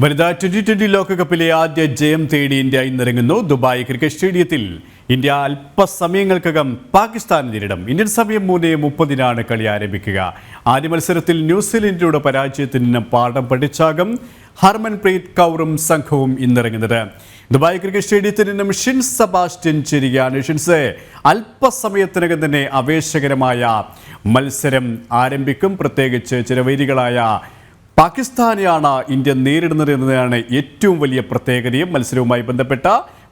വനിതാ twenty twenty ലോകകപ്പിലെ ആദ്യ ജയം തേടി ഇന്ത്യ ഇന്നിറങ്ങുന്നു. ദുബായ് ക്രിക്കറ്റ് സ്റ്റേഡിയത്തിൽ ഇന്ത്യ അല്പസമയങ്ങൾക്കകം പാകിസ്ഥാൻ നേരിടും. ഇന്ത്യൻ സമയം മൂന്ന് മുപ്പതിനാണ് കളി ആരംഭിക്കുക. ആദ്യ മത്സരത്തിൽ ന്യൂസിലൻഡിലൂടെ പരാജയത്തിൽ നിന്ന് പാഠം പഠിച്ചാകും ഹർമൻപ്രീത് കൗറും സംഘവും ഇന്നിറങ്ങുന്നത്. ദുബായ് ക്രിക്കറ്റ് സ്റ്റേഡിയത്തിൽ നിന്നും ഷിൻ സബാസ്റ്റ്യൻ ചേരുകയാണ് ഷിൻസ് അല്പസമയത്തിനകം തന്നെ ആവേശകരമായ മത്സരം ആരംഭിക്കും. പ്രത്യേകിച്ച് ചിരവൈരികളായ പാകിസ്ഥാനെയാണ് ഇന്ത്യ നേരിടുന്നത് എന്നതാണ് ഏറ്റവും വലിയ പ്രത്യേകതയും. മത്സരവുമായി ബന്ധപ്പെട്ട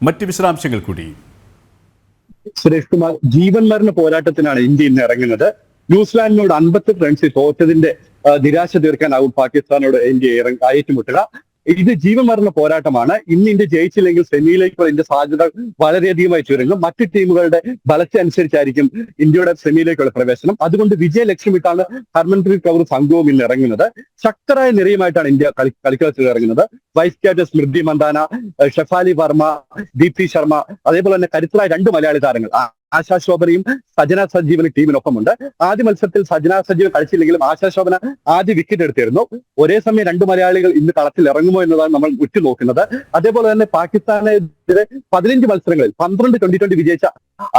മറ്റ് വിശദാംശങ്ങൾ കൂടി. സുരേഷ് കുമാർ ജീവൻ മരണ പോരാട്ടത്തിനാണ് ഇന്ത്യ ഇന്ന് ഇറങ്ങുന്നത്. ന്യൂസിലാൻഡിനോട് അൻപത്തെട്ട് റൺസിൽ തോറ്റതിന്റെ നിരാശ തീർക്കാനാവും പാകിസ്ഥാനോട് ഇന്ത്യ ഏറ്റുമുട്ടുക. ഇത് ജീവൻ മരണ പോരാട്ടമാണ്. ഇന്ന് ഇന്ത്യ ജയിച്ചില്ലെങ്കിൽ സെമിയിലേക്ക് ഇന്ത്യ സാധ്യത വളരെയധികമായി ചുരുങ്ങും. മറ്റു ടീമുകളുടെ ബലത്തനുസരിച്ചായിരിക്കും ഇന്ത്യയുടെ സെമിയിലേക്കുള്ള പ്രവേശനം. അതുകൊണ്ട് വിജയ ലക്ഷ്യമിട്ടാണ് ഹർമൻപ്രീത് കൗർ സംഘവും ഇന്ന് ഇറങ്ങുന്നത്. ശക്തരായ നിരയുമായിട്ടാണ് ഇന്ത്യ കളി കളിക്കളത്തിൽ ഇറങ്ങുന്നത്. വൈസ് ക്യാപ്റ്റൻ സ്മൃതി മന്ദാന ഷെഫാലി വർമ്മ ദീപ്തി ശർമ്മ അതേപോലെ തന്നെ കരുത്തരായ രണ്ട് മലയാളി താരങ്ങൾ. ആശാ ശോഭനയും സജന ടീമിനൊപ്പം ടീമിനൊപ്പമുണ്ട്. ആദ്യ മത്സരത്തിൽ സജന സജീവൻ കളിച്ചില്ലെങ്കിലും ആശാ ശോഭന ആദ്യ വിക്കറ്റ് എടുത്തിരുന്നു. ഒരേ സമയം രണ്ട് മലയാളികൾ ഇന്ന് കളത്തിൽ ഇറങ്ങുമോ എന്നതാണ് നമ്മൾ ഉറ്റുനോക്കുന്നത്. അതേപോലെ തന്നെ പാകിസ്ഥാനെതിരെ പതിനഞ്ച് മത്സരങ്ങളിൽ പന്ത്രണ്ട് ട്വന്റി ട്വന്റി വിജയിച്ച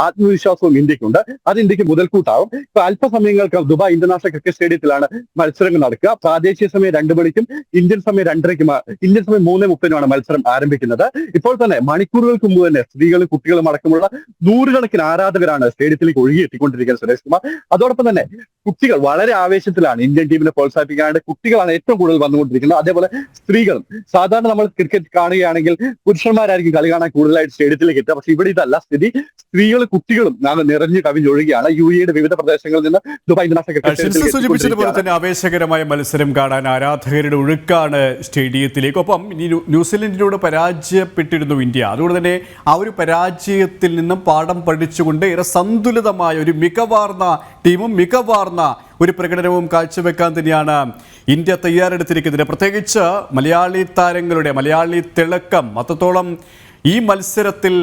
ആത്മവിശ്വാസവും ഇന്ത്യക്കുണ്ട്. അത് ഇന്ത്യയ്ക്ക് മുതൽക്കൂട്ടാവും. ഇപ്പൊ അല്പസമയങ്ങൾക്ക് ദുബായ് ഇന്റർനാഷണൽ ക്രിക്കറ്റ് സ്റ്റേഡിയത്തിലാണ് മത്സരങ്ങൾ നടക്കുക. പ്രാദേശിക സമയം രണ്ടു മണിക്കും ഇന്ത്യൻ സമയം രണ്ടരയ്ക്കും ഇന്ത്യൻ സമയം മൂന്ന് മുപ്പതിനുമാണ് മത്സരം ആരംഭിക്കുന്നത്. ഇപ്പോൾ തന്നെ മണിക്കൂറുകൾക്ക് മുമ്പ് തന്നെ സ്ത്രീകളും കുട്ടികളും അടക്കമുള്ള നൂറുകണക്കിന് ആരാധകരാണ് സ്റ്റേഡിയത്തിലേക്ക് ഒഴുകിയെത്തിക്കൊണ്ടിരിക്കുന്നത് സുരേഷ് കുമാർ. അതോടൊപ്പം തന്നെ കുട്ടികൾ വളരെ ആവേശത്തിലാണ് ഇന്ത്യൻ ടീമിനെ പ്രോത്സാഹിപ്പിക്കാനായിട്ട് കുട്ടികളാണ് ഏറ്റവും കൂടുതൽ വന്നുകൊണ്ടിരിക്കുന്നത്. അതേപോലെ സ്ത്രീകളും സാധാരണ നമ്മൾ ക്രിക്കറ്റ് കാണുകയാണെങ്കിൽ പുരുഷന്മാരായിരിക്കും കളി കാണാൻ കൂടുതലായിട്ട് സ്റ്റേഡിയത്തിലേക്ക് എത്തുക. പക്ഷെ ഇവിടെ ഇതല്ല. സ്ഥിതി സ്ത്രീകളും കുട്ടികളും ഞാൻ നിറഞ്ഞു കവിഞ്ഞൊഴുകയാണ് യു എയുടെ വിവിധ പ്രദേശങ്ങളിൽ നിന്ന് ദുബായ് ഇന്റർനാഷണൽ സൂചിപ്പിച്ചതുപോലെ തന്നെ ആവേശകരമായ മത്സരം കാണാൻ ആരാധകരുടെ ഒഴുക്കാണ് സ്റ്റേഡിയത്തിലേക്ക്. ഒപ്പം ഇനി ന്യൂസിലൻഡിനോട് പരാജയപ്പെട്ടിരുന്നു ഇന്ത്യ. അതുകൊണ്ട് തന്നെ ആ ഒരു പരാജയത്തിൽ നിന്നും പാഠം പഠിച്ചുകൊണ്ട് ഏറെ സന്തുലിതമായ ഒരു മികവാർന്ന ടീമും മികവാർന്ന ഒരു പ്രകടനവും കാഴ്ചവെക്കാൻ തന്നെയാണ് ഇന്ത്യ തയ്യാറെടുത്തിരിക്കുന്നത്. പ്രത്യേകിച്ച് മലയാളി താരങ്ങളുടെ മലയാളി തിളക്കം. അത്രത്തോളം ഈ മത്സരത്തിൽ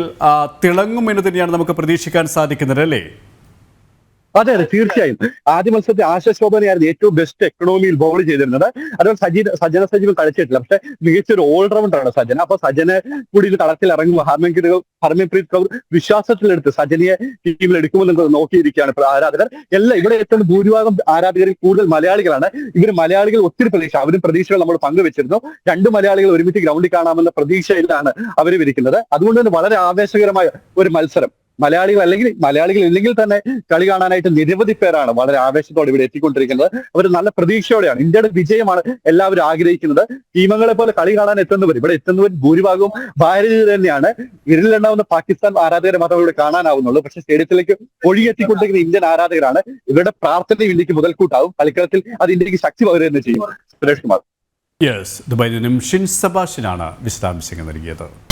തിളങ്ങുമെന്ന് തന്നെയാണ് നമുക്ക് പ്രതീക്ഷിക്കാൻ സാധിക്കുന്നത് അല്ലേ? അതെ അതെ തീർച്ചയായും. ആദ്യ മത്സരത്തിൽ ആശയശോഭനയായിരുന്നു ഏറ്റവും ബെസ്റ്റ് എക്കണോമിയിൽ ബോൾ ചെയ്തിരുന്നത്. അതുപോലെ സജി സജന സജീവ് കളിച്ചിട്ടില്ല. പക്ഷെ മികച്ചൊരു ഓൾറൗണ്ടറാണ് സജന. അപ്പൊ സജന കൂടി ഇത് കളത്തിൽ ഇറങ്ങുമ്പോൾ ഹർമൻപ്രീത് കൗർ ഹർമൻപ്രീത് കൗർ വിശ്വാസത്തിലെടുത്ത് സജനയെ ടീമിൽ എടുക്കുമെന്ന് നോക്കിയിരിക്കുകയാണ് ആരാധകർ. എല്ലാം ഇവിടെ ഏറ്റവും ഭൂരിഭാഗം ആരാധകരിൽ കൂടുതൽ മലയാളികളാണ്. ഇവർ മലയാളികൾ ഒത്തിരി പ്രതീക്ഷ. അവരും പ്രതീക്ഷകൾ നമ്മൾ പങ്കുവെച്ചിരുന്നു. രണ്ട് മലയാളികൾ ഒരുമിച്ച് ഗ്രൗണ്ടിൽ കാണാമെന്ന പ്രതീക്ഷയിലാണ് അവർ വിരിക്കുന്നത് അതുകൊണ്ട് തന്നെ വളരെ ആവേശകരമായ ഒരു മത്സരം. മലയാളികൾ അല്ലെങ്കിൽ മലയാളികൾ ഇല്ലെങ്കിൽ തന്നെ കളി കാണാനായിട്ട് നിരവധി പേരാണ് വളരെ ആവേശത്തോടെ ഇവിടെ എത്തിക്കൊണ്ടിരിക്കുന്നത്. അവർ നല്ല പ്രതീക്ഷയോടെയാണ്. ഇന്ത്യയുടെ വിജയമാണ് എല്ലാവരും ആഗ്രഹിക്കുന്നത്. ടീമങ്ങളെ പോലെ കളി കാണാൻ എത്തുന്നവർ ഇവിടെ എത്തുന്നവർ ഭൂരിഭാഗവും ഭാരതീയ തന്നെയാണ്. വിരലിലുണ്ടാവുന്ന പാകിസ്ഥാൻ ആരാധകരെ മാത്രമേ ഇവിടെ കാണാനാവുന്നുള്ളൂ. പക്ഷെ സ്റ്റേഡിയത്തിലേക്ക് ഒഴുകിയെത്തിക്കൊണ്ടിരിക്കുന്ന ഇന്ത്യൻ ആരാധകരാണ്. ഇവരുടെ പ്രാർത്ഥന ഇന്ത്യയ്ക്ക് മുതൽക്കൂട്ടാവും. കളിക്കളത്തിൽ അത് ഇന്ത്യയ്ക്ക് ശക്തി പകരുകയെന്ന് ചെയ്യും. സുരേഷ് കുമാർ. യെസ് ദുബായിൽ നിന്നും ഷിൻ സബാഷിനാണ് വിശദാംശങ്ങൾ നൽകിയത്.